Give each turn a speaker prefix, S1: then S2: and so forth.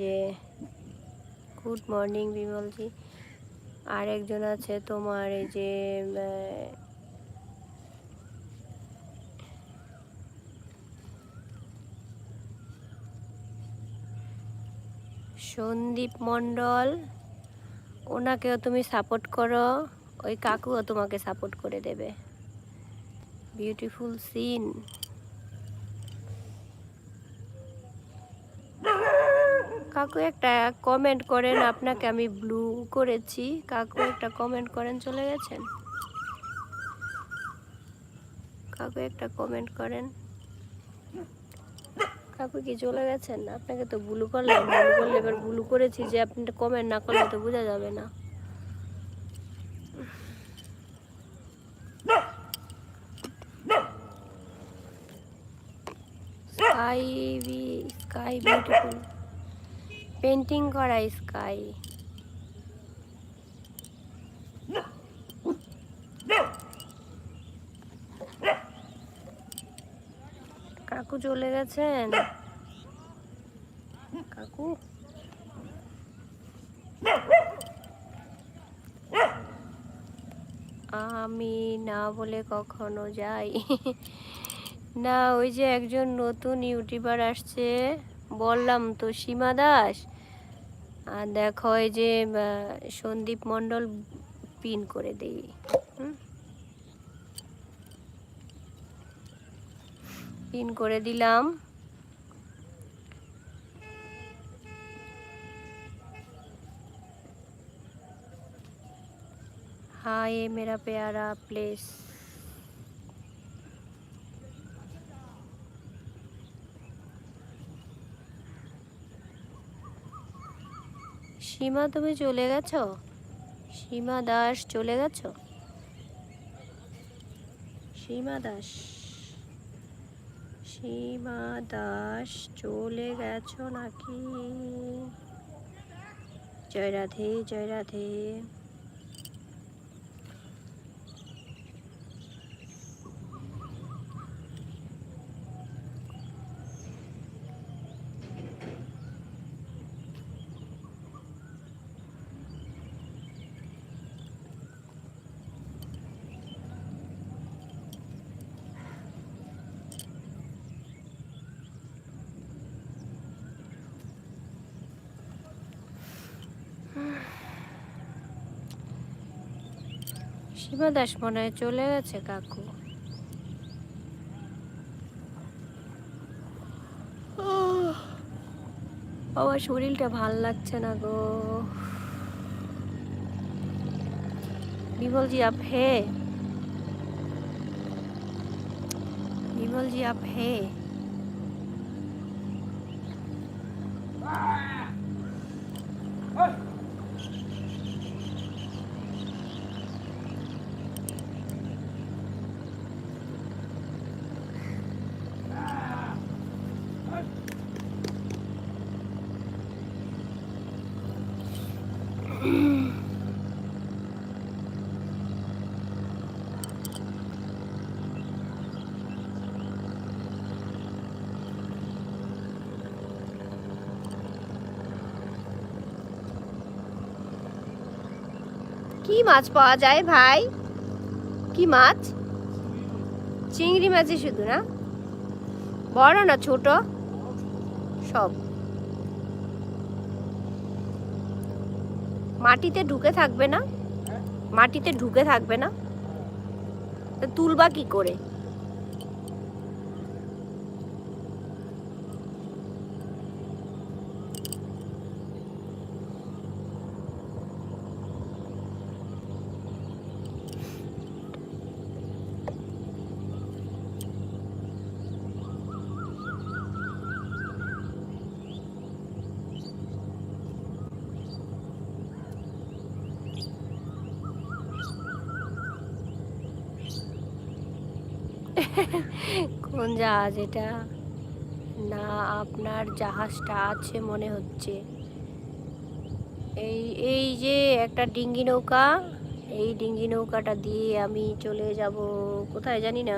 S1: যে good morning বিমলজি। আর একজন আছে তোমার এই যে সন্দীপ মণ্ডল, ওনাকেও তুমি সাপোর্ট করো। ওই কাকুও তোমাকে সাপোর্ট করে দেবে। Beautiful scene. কাকু একটা কমেন্ট করেন, আপনাকে আমি ব্লু করেছি। কাকু একটা কমেন্ট করেন, চলে গেছেন? কাকু একটা কমেন্ট করেন। কাকু কি চলে গেছেন? আপনাকে তো ব্লু করলাম ব্লু করলে এবার ব্লু করেছি, যে আপনি কমেন্ট না করলে তো বোঝা যাবে না। স্কাই স্কাই বিউটিফুল পেন্টিং করা স্কাই। কাকু চলে গেছেন? কাকু? আমি না বলে কখনো যাই। না, ওই যে একজন নতুন ইউটিউবার আসছে, বললাম তো, সীমা দাস? আর দেখো এই যে আহ, সন্দীপ মণ্ডল পিন করে দেই হুম? পিন করে দিলাম हाँ ये मेरा प्यारा प्लेस সীমা, তুমি চলে গেছো? সীমা দাস, চলে গেছো? সীমা দাস সীমা দাস, চলে গেছো নাকি? জয় রাধে জয় রাধে। সীমা দাস মনে হয় চলে গেছে, কাকু। আমার শরীরটা ভালো লাগছে না গো। বিমল জি আপ হে। বিমল জি আপ হে। কি মাছ পাওয়া যায় ভাই? কি মাছ? চিংড়ি মাছই শুধু না? বড় না ছোট? সব। মাটিতে ঢুকে থাকবে না? মাটিতে ঢুকে থাকবে না? তুলবা কি করে? কোন জাহাজ এটা? না, আপনার জাহাজটা আছে মনে হচ্ছে। এই এই যে একটা ডিঙ্গি নৌকা, এই ডিঙ্গি নৌকাটা দিয়ে আমি চলে যাব, কোথায় জানি না।